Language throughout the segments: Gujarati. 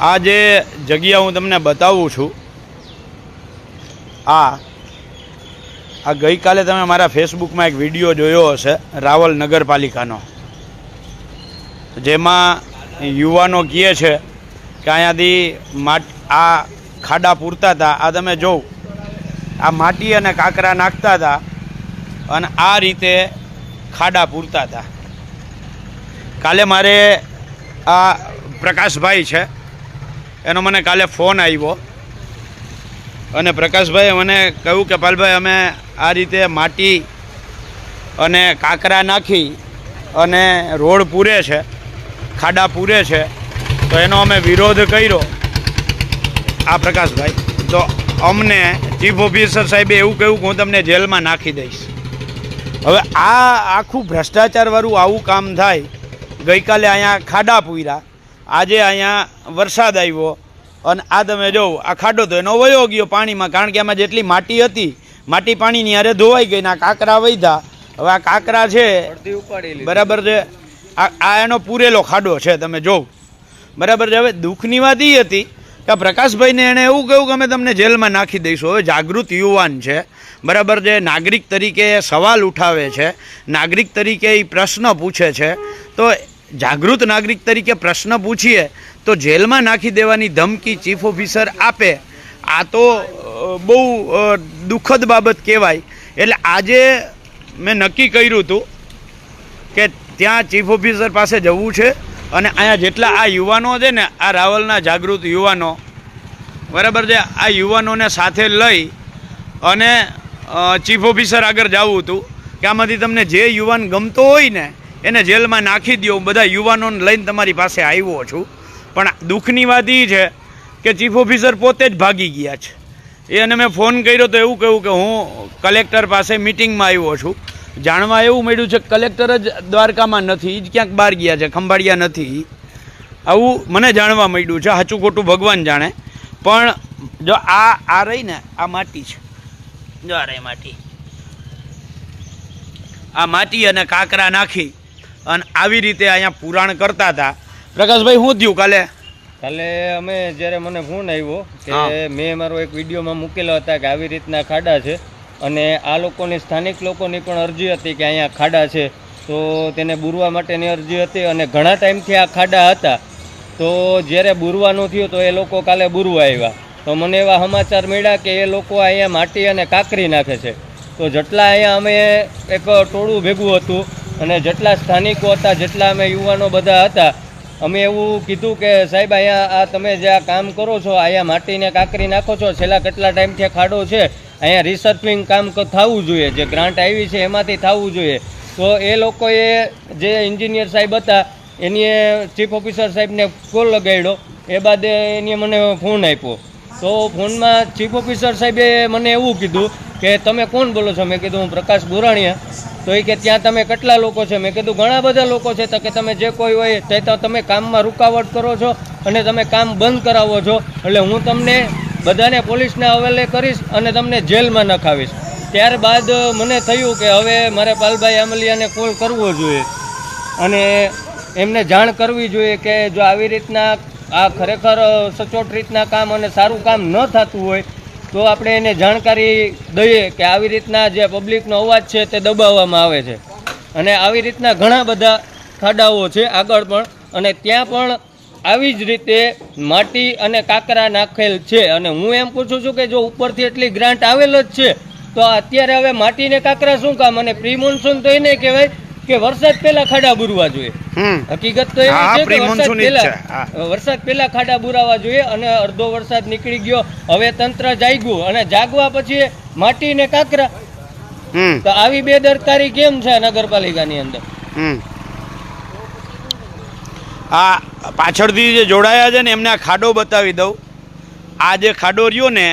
આ જે જગ્યા હું તમને બતાવું છું. આ આ ગઈકાલે તમે મારા ફેસબુકમાં એક વીડિયો જોયો હશે, રાવલ નગરપાલિકાનો. જેમાં યુવાનો કહે છે કે અહીંયાથી માટ, આ ખાડા પૂરતા હતા, આ તમે જોવ. આ માટી અને કાંકરા નાખતા હતા અને આ રીતે ખાડા પૂરતા હતા. કાલે મારે આ પ્રકાશભાઈ છે એનો મને કાલે ફોન આવ્યો. અને પ્રકાશભાઈએ મને કહ્યું કે, પાલભાઈ, અમે આ રીતે માટી અને કાંકરા નાખી અને રોડ પૂરે છે, ખાડા પૂરે છે, તો એનો અમે વિરોધ કર્યો. આ પ્રકાશભાઈ, તો અમને ચીફ ઓફિસર સાહેબે એવું કહ્યું કે, હું તમને જેલમાં નાખી દઈશ. હવે આ આખું ભ્રષ્ટાચારવાળું આવું કામ થાય, ગઈકાલે અહીંયા ખાડા પૂર્યા. આજે અહીંયા વરસાદ આવ્યો અને આ તમે જોવો આ ખાડો તો એનો વયો ગયો પાણીમાં કારણ કે આમાં જેટલી માટી હતી માટી પાણીની હારે ધોવાઈ ગઈ ને આ કાંકરા વૈધા હવે આ કાંકરા છે બરાબર છે. આ આ એનો પૂરેલો ખાડો છે તમે જોવ. બરાબર છે. હવે દુઃખની વાત એ હતી કે પ્રકાશભાઈને એણે એવું કહ્યું કે અમે તમને જેલમાં નાખી દઈશું. હવે જાગૃત યુવાન છે. બરાબર છે. નાગરિક તરીકે એ સવાલ ઉઠાવે છે. નાગરિક તરીકે એ પ્રશ્ન પૂછે છે. તો જાગૃત નાગરિક તરીકે પ્રશ્ન પૂછીએ તો જેલમાં નાખી દેવાની ધમકી ચીફ ઓફિસર આપે. આ તો બહુ દુઃખદ બાબત કહેવાય. એટલે આજે મેં નક્કી કર્યું હતું કે ત્યાં ચીફ ઓફિસર પાસે જવું છે અને અહીંયા જેટલા આ યુવાનો છે ને, આ રાવલના જાગૃત યુવાનો, બરાબર છે, આ યુવાનોને સાથે લઈ અને ચીફ ઓફિસર આગળ જવું હતું કે આમાંથી તમને જે યુવાન ગમતો હોય ને એને જેલમાં નાખી દો બધા યુવાનોને લઈને તમારી પાસે આવ્યો છું. પણ દુઃખની વાત એ છે કે ચીફ ઓફિસર પોતે જ ભાગી ગયા છે. એ અને મેં ફોન કર્યો તો એવું કહ્યું કે હું કલેક્ટર પાસે મિટિંગમાં આવ્યો છું. જાણવા એવું મળ્યું છે કલેક્ટર જ દ્વારકામાં નથી જ ક્યાંક બહાર ગયા છે, ખંભાળિયા નથી આવું મને જાણવા મળ્યું છે, સાચું ખોટું ભગવાન જાણે. પણ જો આ આ રહી ને, આ માટી છે. જો આ રહી માટી. આ માટી અને કાંકરા નાખી અને આવી રીતે અહીંયા પુરાણ કરતા હતા. પ્રકાશભાઈ શું થયું કાલે? કાલે અમે જ્યારે મને ફોન આવ્યો કે મેં મારો એક વિડીયોમાં મૂકેલો હતા કે આવી રીતના ખાડા છે અને આ લોકોની સ્થાનિક લોકોની પણ અરજી હતી કે અહીંયા ખાડા છે. તો તેને બુરવા માટેની અરજી હતી અને ઘણા ટાઈમથી આ ખાડા હતા. તો જ્યારે બુરવાનું થયું તો એ લોકો કાલે બુરવા આવ્યા. તો મને એવા સમાચાર મળ્યા કે એ લોકો અહીંયા માટી અને કાંકરી નાખે છે. તો જેટલા અહીંયા અમે એક ટોળું ભેગું હતું અને જેટલા સ્થાનિકો હતા, જેટલા અમે યુવાનો બધા હતા, અમે એવું કીધું કે, સાહેબ, અહીંયા આ તમે જે આ કામ કરો છો, અહીંયા માટીને કાંકરી નાખો છો, છેલ્લા કેટલા ટાઈમથી ખાડો છે, અહીંયા રિસર્ચિંગ કામ થવું જોઈએ, જે ગ્રાન્ટ આવી છે એમાંથી થવું જોઈએ. તો એ લોકોએ જે એન્જિનિયર સાહેબ હતા એની ચીફ ઓફિસર સાહેબને કોલ લગાડ્યો, એ બાદ એની મને ફોન આપ્યો. તો ફોનમાં ચીફ ઓફિસર સાહેબે મને એવું કીધું કે, તમે કોણ બોલો છો? મેં કીધું, હું પ્રકાશ ગોરાણીયા તો એ કે ત્યાં તમે કેટલા લોકો છે? મેં કીધું, ઘણા બધા લોકો છે. તો કે, તમે જે કોઈ હોય તે તો તમે કામમાં રૂકાવટ કરો છો અને તમે કામ બંધ કરાવો છો. એટલે હું તમને બધાને પોલીસને હવાલે કરીશ અને તમને જેલમાં નખાવીશ. ત્યારબાદ મને થયું કે હવે મારે પાલભાઈ આમલિયાને કોલ કરવો જોઈએ. અને એમને જાણ કરવી જોઈએ કે જો આવી રીતના આ ખરેખર સચોટ રીતના કામ અને સારું કામ ન થતું હોય તો આપણે એને જાણકારી દઈએ કે આવી રીતના જે પબ્લિકનો અવાજ છે તે દબાવવામાં આવે છે. અને આવી રીતના ઘણા બધા ખાડાઓ છે આગળ પણ. અને ત્યાં પણ આવી જ રીતે માટી અને કાંકરા નાખેલ છે. અને હું એમ પૂછું છું કે જો ઉપરથી એટલી ગ્રાન્ટ આવેલ જ છે, તો અત્યારે હવે માટી ને કાંકરા શું કામ? અને પ્રી મોન્સૂન તો એને કહેવાય કે વરસાદ પહેલા ખાડા બુરવા જોઈએ. હકીકત તો એવી છે કે વરસાદ પહેલા વરસાદ પહેલા ખાડા બુરાવા જોઈએ અને અડધો વરસાદ નીકળી ગયો. હવે તંત્ર જાગ્યું અને જાગવા પછી માટી ને કાંકરા. તો આવી બેદરકારી કેમ છે નગરપાલિકાની અંદર? આ પાછળથી જે જોડાયા છે ને એમને આ ખાડો બતાવી દઉં. આ જે ખાડો રહ્યો ને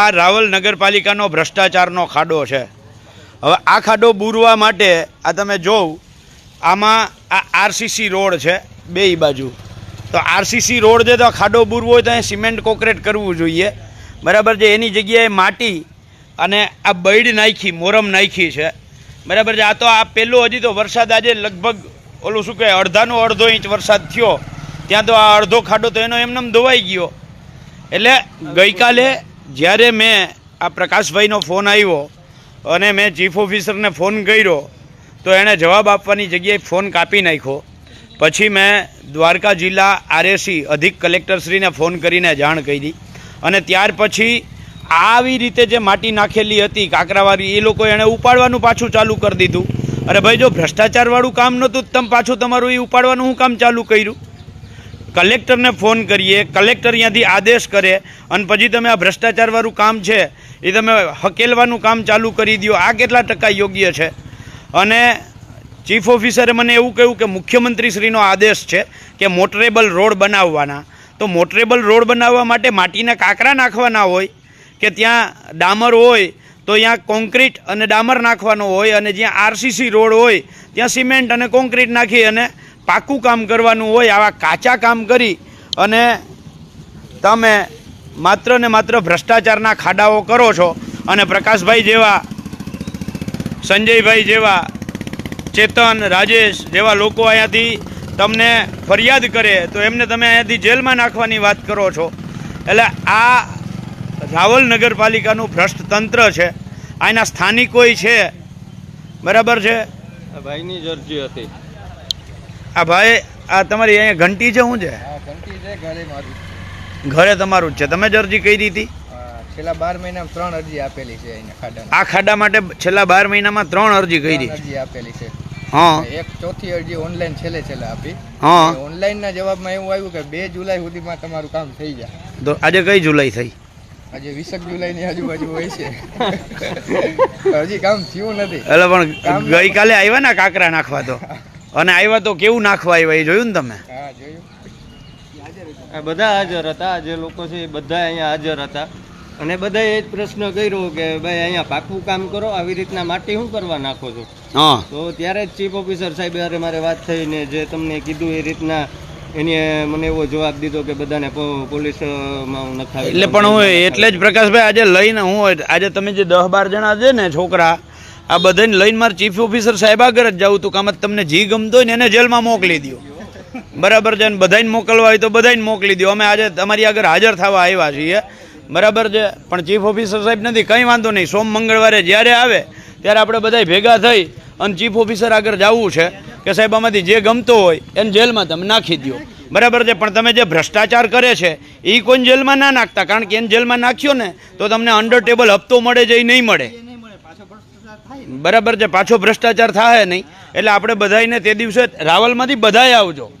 આ રાવલ નગરપાલિકાનો ભ્રષ્ટાચારનો ખાડો છે. હવે આ ખાડો બૂરવા માટે આ તમે જોવ, આમાં આ આરસીસી રોડ છે, બે બાજુ. તો આરસીસી રોડ છે તો આ ખાડો બૂરવો હોય તો અહીં સિમેન્ટ કોન્ક્રીટ કરવું જોઈએ. બરાબર છે, એની જગ્યાએ માટી અને આ બૈડ નાખી, મોરમ નાખી છે. બરાબર છે, આ તો આ પહેલો હજી તો વરસાદ આજે લગભગ ઓલું શું કહેવાય, અડધાનો અડધો ઇંચ વરસાદ થયો. ત્યાં તો આ અડધો ખાડો તો એનો એમને ધોવાઈ ગયો. એટલે ગઈકાલે જ્યારે મેં આ પ્રકાશભાઈનો ફોન આવ્યો અને મેં ચીફ ઓફિસરને ફોન કર્યો, તો એણે જવાબ આપવાની જગ્યાએ ફોન કાપી નાખ્યો. પછી મેં દ્વારકા જિલ્લા આરએસી અધિક કલેક્ટરશ્રીને ફોન કરીને જાણ કરી. અને ત્યાર પછી આવી રીતે જે માટી નાખેલી હતી કાંકરાવાળી એ લોકો એણે ઉપાડવાનું પાછું ચાલુ કરી દીધું. અરે ભાઈ, જો ભ્રષ્ટાચારવાળું કામ નહોતું તમે પાછું તમારું એ ઉપાડવાનું હું કામ ચાલુ કર્યું? કલેક્ટરને ફોન કરીએ, કલેક્ટર અહીંયાથી આદેશ કરે અને પછી તમે આ ભ્રષ્ટાચારવાળું કામ છે, એ તમે હકેલવાનું કામ ચાલુ કરી દો આ કેટલા ટકા યોગ્ય છે? અને ચીફ ઓફિસરે મને એવું કહ્યું કે મુખ્યમંત્રીશ્રીનો આદેશ છે કે મોટરેબલ રોડ બનાવવાના. તો મોટરેબલ રોડ બનાવવા માટે માટીના કાંકરા નાખવાના હોય કે ત્યાં ડામર હોય, તો ત્યાં કોન્ક્રીટ અને ડામર નાખવાનો હોય અને જ્યાં આરસીસી રોડ હોય, ત્યાં સિમેન્ટ અને કોન્ક્રીટ નાખી અને પાકું કામ કરવાનું હોય, આવા કાચા કામ કરી અને તમે માત્ર ને માત્ર ભ્રષ્ટાચારના ખાડાઓ કરો છો અને પ્રકાશભાઈ જેવા, સંજયભાઈ જેવા, ચેતન, રાજેશ જેવા લોકો અહીંયાથી તમને ફરિયાદ કરે, તો એમને તમે અહીંયાથી જેલમાં નાખવાની વાત કરો છો. એટલે આ રાવલ નગરપાલિકાનું ભ્રષ્ટ તંત્ર છે. અહીંના સ્થાનિકોય છે. બરાબર છે? ભાઈની જરજી હતી. આ ભાઈ આ તમારી અહીંયા ઘંટી છે શું છે? ઘંટી છે ઘરે મારી. ઘરે તમારું જ છે. તમે જ અરજી કરી હતી? છેલ્લા બાર મહિનામાં ત્રણ અરજી આપેલી છે આ ખાડા માટે છેલ્લા બાર મહિનામાં ત્રણ અરજી કરી અરજી આપેલી છે. હા. એક ચોથી અરજી ઓનલાઈન છેલ્લે છેલ્લે આપી. હા. ઓનલાઈન ના જવાબમાં એવું આવ્યું કે બે જુલાઈ સુધીમાં તમારું કામ થઈ જાય. તો આજે કઈ જુલાઈ થઈ? આજે વીસક જુલાઈ ની આજુબાજુ હોય છે. હજી કામ થયું નથી. એટલે પણ ગઈકાલે આવ્યા ને કાકરા નાખવા તો? અને આવ્યા તો કેવું નાખવા આવ્યા એ જોયું ને તમે? હા આ બધા હાજર હતા જે લોકો છે એ બધા અહીંયા હાજર હતા. અને બધાએ એ જ પ્રશ્ન કર્યો કે ભાઈ અહીંયા પાકું કામ કરો આવી રીતના માટી શું કરવા નાખો છો? હા. તો ત્યારે જ ચીફ ઓફિસર સાહેબ અરે મારે વાત થઈને જે તમને કીધું એ રીતના એને મને એવો જવાબ દીધો કે બધાને પોલીસમાં હું નખાવી એટલે પણ હું એટલે જ પ્રકાશભાઈ આજે લઈને હું આજે તમે જે દસ બાર જણા છે ને છોકરા આ બધાને લઈને મારે ચીફ ઓફિસર સાહેબ આગળ જ જાઉં તું કામ તમને જી ગમતો હોય ને એને જેલમાં મોકલી દો બરાબર છે? અને બધાને મોકલવા હોય તો બધાને મોકલી દો અમે આજે તમારી આગળ હાજર થવા આવ્યા છીએ. બરાબર છે? પણ ચીફ ઓફિસર સાહેબ નથી, કંઈ વાંધો નહીં. સોમ મંગળવારે જ્યારે આવે, ત્યારે આપણે બધા ભેગા થઈ અને ચીફ ઓફિસર આગળ જવું છે કે સાહેબ, આમાંથી જે ગમતો હોય એને જેલમાં તમે નાખી દો બરાબર છે? પણ તમે જે ભ્રષ્ટાચાર કરે છે એ કોઈ જેલમાં ના નાખતા. કારણ કે એને જેલમાં નાખ્યો ને, તો તમને અંડર ટેબલ હપ્તો મળે છે એ નહીં મળે. બરાબર છે, પાછો ભ્રષ્ટાચાર થાય નહીં. એટલે આપણે બધાને તે દિવસે રાવલમાંથી બધાએ આવજો.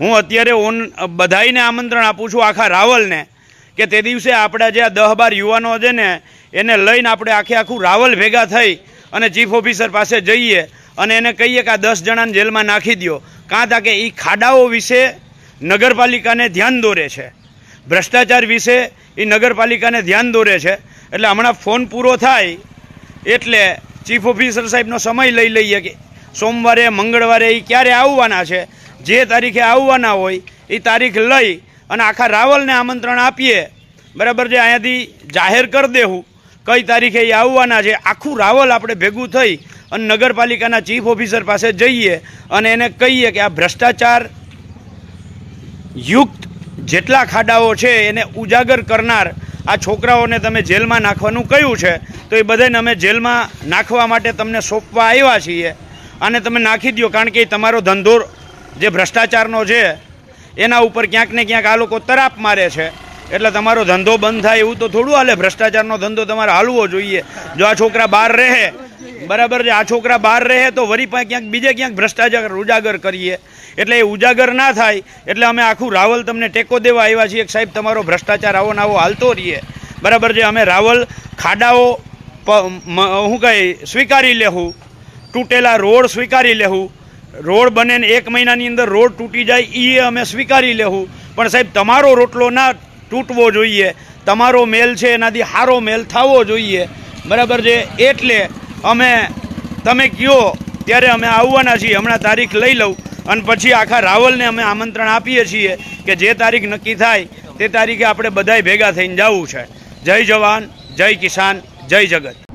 હું અત્યારે ઓન બધાઈને આમંત્રણ આપું છું આખા રાવલને કે તે દિવસે આપણા જે આ દહ બાર યુવાનો છે ને, એને લઈને આપણે આખે આખું રાવલ ભેગા થઈ અને ચીફ ઓફિસર પાસે જઈએ અને એને કહીએ કે આ દસ જણાને જેલમાં નાખી દો કાં તા કે એ ખાડાઓ વિશે નગરપાલિકાને ધ્યાન દોરે છે. ભ્રષ્ટાચાર વિશે એ નગરપાલિકાને ધ્યાન દોરે છે. એટલે હમણાં ફોન પૂરો થાય એટલે ચીફ ઓફિસર સાહેબનો સમય લઈ લઈએ કે સોમવારે, મંગળવારે એ ક્યારે આવવાના છે? જે તારીખે આવવાના હોય એ તારીખ લઈ અને આખા રાવલને આમંત્રણ આપીએ. બરાબર છે? અહીંયાથી જાહેર કરી દેવું કઈ તારીખે એ આવવાના છે. આખું રાવલ આપણે ભેગું થઈ અને નગરપાલિકાના ચીફ ઓફિસર પાસે જઈએ અને એને કહીએ કે આ ભ્રષ્ટાચાર યુક્ત જેટલા ખાડાઓ છે એને ઉજાગર કરનાર આ છોકરાઓને તમે જેલમાં નાખવાનું કહ્યું છે, તો એ બધાને અમે જેલમાં નાખવા માટે તમને સોંપવા આવ્યા છીએ. અને તમે નાખી દો કારણ કે તમારો ધંધો જે ભ્રષ્ટાચારનો છે, એના ઉપર ક્યાંક ને ક્યાંક આ લોકો તરાપ મારે છે. એટલે તમારો ધંધો બંધ થાય એવું તો થોડું હાલે, ભ્રષ્ટાચારનો ધંધો તમારે હાલવો જોઈએ. જો આ છોકરા બહાર રહે બરાબર છે. આ છોકરા બહાર રહે તો વરી પાસે ક્યાંક બીજે ક્યાંક ભ્રષ્ટાચાર ઉજાગર કરીએ. એટલે એ ઉજાગર ના થાય, એટલે અમે આખું રાવલ તમને ટેકો દેવા આવ્યા છીએ. સાહેબ, તમારો ભ્રષ્ટાચાર આવો ને આવો હાલતો રહીએ. બરાબર છે. અમે રાવલ ખાડાઓ હું કહે, સ્વીકારી લેવું તૂટેલા રોડ સ્વીકારી લેવું રોડ બને ને એક મહિનાની અંદર રોડ તૂટી જાય એ અમે સ્વીકારી લેવું પણ સાહેબ, તમારો રોટલો ના તૂટવો જોઈએ. તમારો મેલ છે, એનાથી સારો મેલ થવો જોઈએ. બરાબર છે. એટલે અમે, તમે કયો ત્યારે અમે આવવાના છીએ, હમણાં તારીખ લઈ લઉં. અને પછી આખા રાવલને અમે આમંત્રણ આપીએ છીએ કે જે તારીખ નક્કી થાય, તે તારીખે આપણે બધાય ભેગા થઈને જવું છે. જય જવાન, જય કિસાન, જય જગત.